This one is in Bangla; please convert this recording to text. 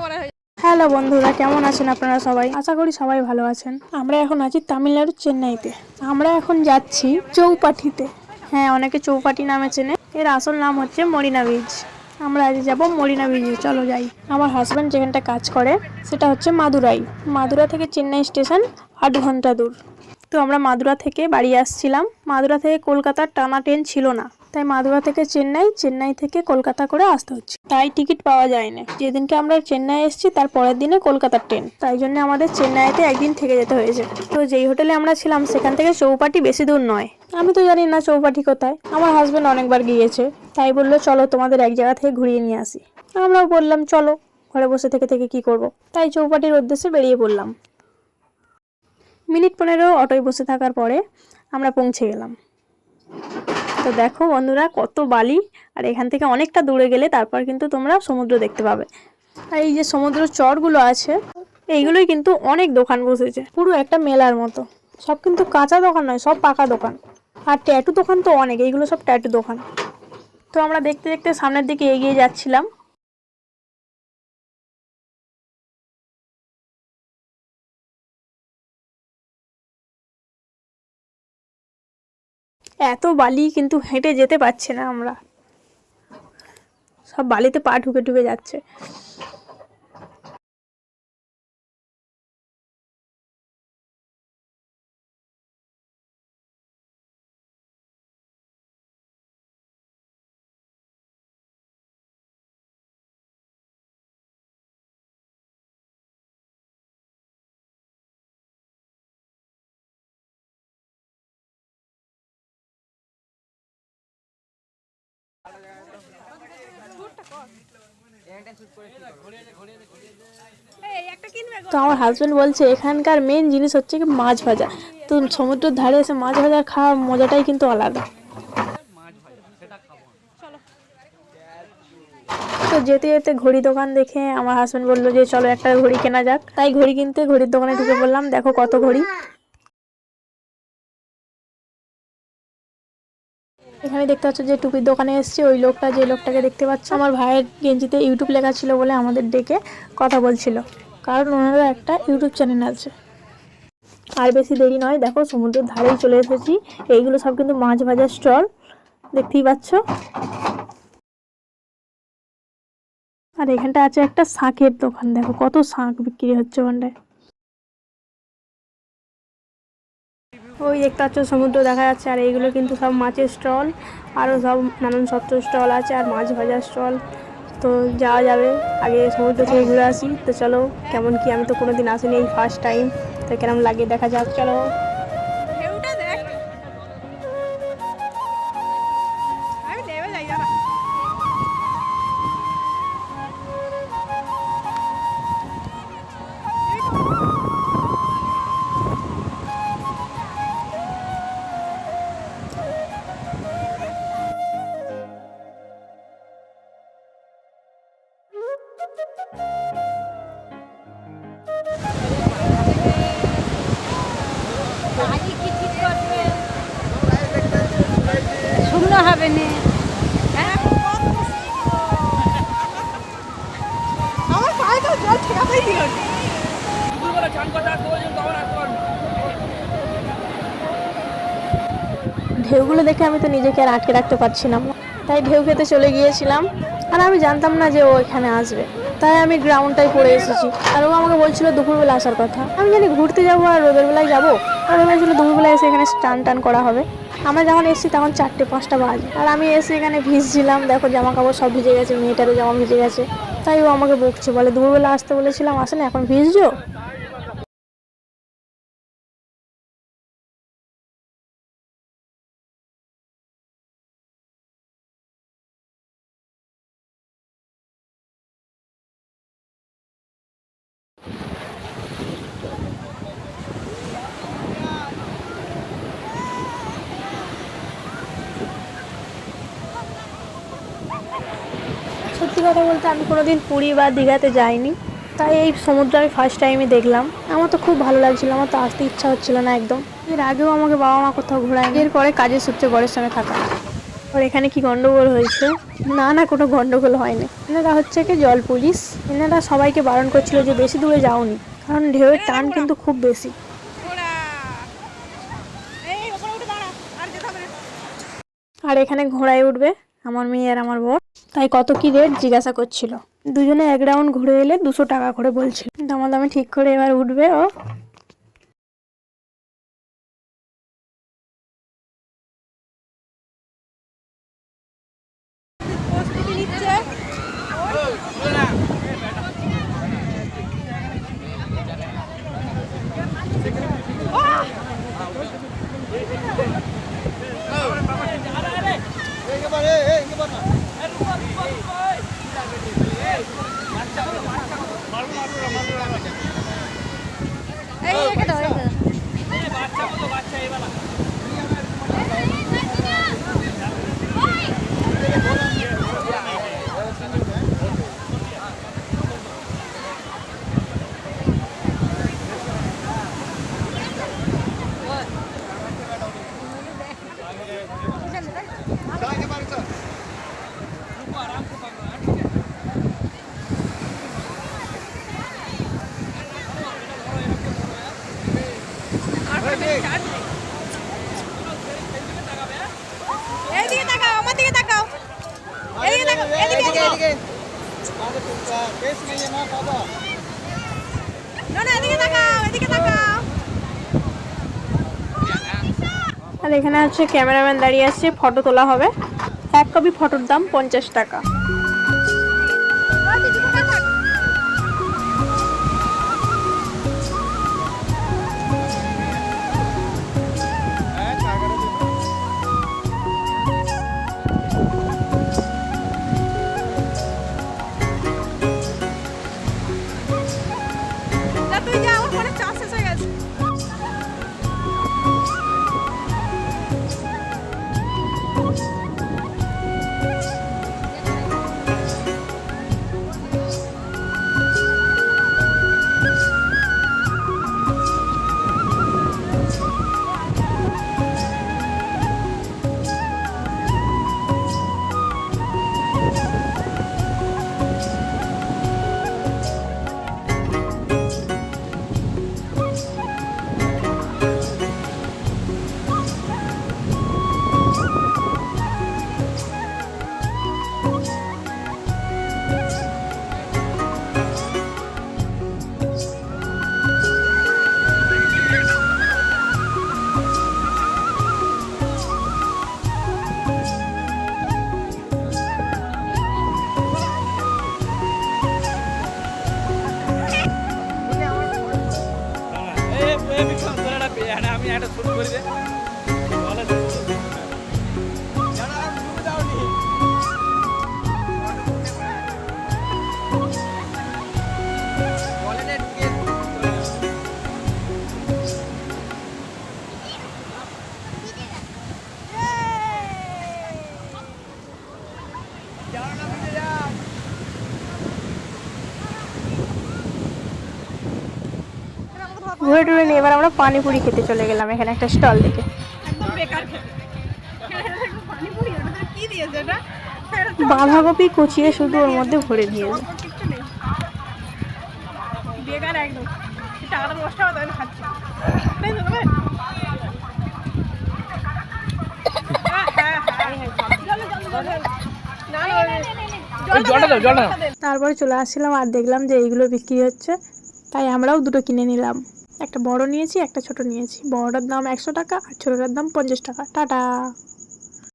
হয়ে হ্যালো বন্ধুরা, কেমন আছেন আপনারা সবাই? আশা করি সবাই ভালো আছেন। আমরা এখন আছি তামিলনাড়ুর চেন্নাইতে। আমরা এখন যাচ্ছি চৌপাঠিতে। হ্যাঁ অনেকে চৌপাটি নামে চেনে। এর আসল নাম হচ্ছে মরিনা বিচ আমরা আজ যাব মরিনা বিচে চলো যাই। আমার হাজব্যান্ড যেখানটা কাজ করে, সেটা হচ্ছে মাদুরাই। মাদুরা থেকে চেন্নাই স্টেশন আট ঘণ্টা দূর। তো আমরা মাদুরা থেকে বাড়ি আসছিলাম। মাদুরা থেকে কলকাতার টানা ট্রেন ছিল না। তাই মাদুরা থেকে চেন্নাই চেন্নাই থেকে কলকাতা করে আসতে হচ্ছে। তাই টিকিট পাওয়া যায়নি। যেদিনকে আমরা চেন্নাই এসেছি, তার পরের দিনে কলকাতার ট্রেন। তাই জন্য আমাদের চেন্নাইতে একদিন থেকে যেতে হয়েছে। তো যেই হোটেলে আমরা ছিলাম, সেখান থেকে চৌপাটি বেশি দূর নয়। আমি তো জানি না চৌপাটি কোথায়। আমার হাজব্যান্ড অনেকবার গিয়েছে। তাই বলল, চলো, তোমাদের এক জায়গা থেকে ঘুরিয়ে নিয়ে আসি। আমরাও বললাম, চলো, ঘরে বসে থেকে থেকে কি করব। তাই চৌপাটির উদ্দেশ্যে বেরিয়ে পড়লাম। মিনিট পনেরো অটোয় বসে থাকার পরে আমরা পৌঁছে গেলাম। তো দেখো বন্ধুরা, কত বালি। আর এখান থেকে অনেকটা দূরে গেলে তারপর কিন্তু তোমরা সমুদ্র দেখতে পাবে। আর এই যে সমুদ্র চরগুলো আছে, এইগুলোই কিন্তু অনেক দোকান বসেছে। পুরো একটা মেলার মতো। সব কিন্তু কাঁচা দোকান নয়, সব পাকা দোকান। আর ট্যাটু দোকান তো অনেক, এইগুলো সব ট্যাটু দোকান। তো আমরা দেখতে দেখতে সামনের দিকে এগিয়ে যাচ্ছিলাম। এত বালি কিন্তু হেঁটে যেতে পারছে না আমরা। সব বালিতে পা ঢুকে ঢুকে যাচ্ছে। তো আমার হাজবেন্ড বলছে, এখানকার মেন জিনিস হচ্ছে কি মাছ ভাজা। তো সমুদ্রের ধারে এসে মাছ ভাজা খাওয়ার মজাটাই কিন্তু আলাদা। তো যেতে যেতে ঘড়ি দোকান দেখে আমার হাজবেন্ড বলল যে, চলো একটা ঘড়ি কেনা যাক। তাই ঘড়ি কিনতে ঘড়ির দোকানে ঢুকে বললাম দেখো কত ঘড়ি। এখানে দেখতে পাচ্ছ যে টুপির দোকানে এসছে। ওই লোকটা যে লোকটাকে দেখতে পাচ্ছ, আমার ভাইয়ের গেঞ্জিতে ইউটিউব লেখা ছিল বলে আমাদের ডেকে কথা বলছিল। কারণ ওনারও একটা ইউটিউব চ্যানেল আছে। আর বেশি দেরি নয়, দেখো সমুদ্রের ধারেই চলে এসেছি। এইগুলো সব কিন্তু মাছ ভাজার স্টল। দেখতেই পাচ্ছ। আর এখানটা আছে একটা শাঁখের দোকান, দেখো কত শাঁখ বিক্রি হচ্ছে ওখানটায়। ওই দেখতে পাচ্ছ সমুদ্র দেখা যাচ্ছে, আর এইগুলো কিন্তু সব মাছের স্টল, আরও সব নানান সত্তর স্টল আছে, আর মাছ ভাজার স্টল। তো যাওয়া যাবে, আগে সমুদ্র থেকে ঘুরে আসি। তো চলো, কেমন কি? আমি তো কোনোদিন আসিনি এই ফার্স্ট টাইম তো কেমন লাগে দেখা যাক, চলো। শূন্য হবে না। হ্যাঁ? আমার পায়ে তো জল ঠেকাতেই দিল না। ঢেউগুলো দেখে আমি তো নিজেকে আর আটকে রাখতে পারছিলাম না। তাই ঢেউ খেতে চলে গিয়েছিলাম। আর আমি জানতাম না যে ও এখানে আসবে। তাই আমি গ্রাউন্ডটাই পড়ে এসেছি। আর ও আমাকে বলছিল দুপুরবেলা আসার কথা। আমি জানি ঘুরতে যাব আর রোদের বেলায় যাব, আর ও বলছিল দুপুরবেলা এসে এখানে স্টান টান করা হবে। আমরা যখন এসেছি তখন চারটে পাঁচটা বাজে। আর আমি এসে এখানে ভিজছিলাম, দেখো জামা কাপড় সব ভিজে গেছে, মেয়েটারও জামা ভিজে গেছে। তাই ও আমাকে বকছে, বলে দুপুরবেলা আসতে বলেছিলাম, আসে না, এখন ভিজছো? কথা বলতে আমি কোনোদিন পুরী বা দীঘাতে যাইনি। তাই এই সমুদ্র আমি ফার্স্ট টাইমে দেখলাম। আমার তো খুব ভালো লাগছিল আমার তো আসতে ইচ্ছা হচ্ছিল না একদম। এর আগেও আমাকে বাবা মা কোথাও ঘোরায়নি। এরপরে কাজের সূত্রে বরের সঙ্গে থাকা। আর এখানে কি গন্ডগোল হয়েছে? না না কোনো গন্ডগোল হয়নি। এনারা হচ্ছে কি জল পুলিশ। এনারা সবাইকে বারণ করছিল যে বেশি দূরে যাওনি। কারণ ঢেউয়ের টান কিন্তু খুব বেশি। আর এখানে ঘোড়ায় উঠবে। আমার মেয়ে আর আমার বোন তাই কত কি রেট জিজ্ঞাসা করছিল। দুজনে এক রাউন্ড ঘুরে এলে দুশো টাকা করে বলছিল। দামা দামাদামি ঠিক করে এবার উঠবে ও। এখানে হচ্ছে ক্যামেরাম্যান দাঁড়িয়ে আছে ফটো তোলা হবে। এক কপি ফটোর দাম পঞ্চাশ টাকা। আমি ঘুরে টুরে নিয়ে এবার আমরা পানিপুরি খেতে চলে গেলাম এখানে একটা স্টল দেখে। একদম বেকার খেতে। পানিপুরি ওটা কি দিয়েছে এটা? ফেরত বাঁধাকপি কুচিয়ে শুধু ওর মধ্যে ভরে দিয়েছে। বেকার একদম। টাকাটা নষ্ট হবে খাচ্ছি। তাই তো। তারপরে চলে আসছিলাম আর দেখলাম যে এইগুলো বিক্রি হচ্ছে তাই আমরাও দুটো কিনে নিলাম। একটা বড় নিয়েছি, একটা ছোট নিয়েছি। বড়টার দাম একশো টাকা আর ছোটোটার দাম পঞ্চাশ টাকা। টাটা!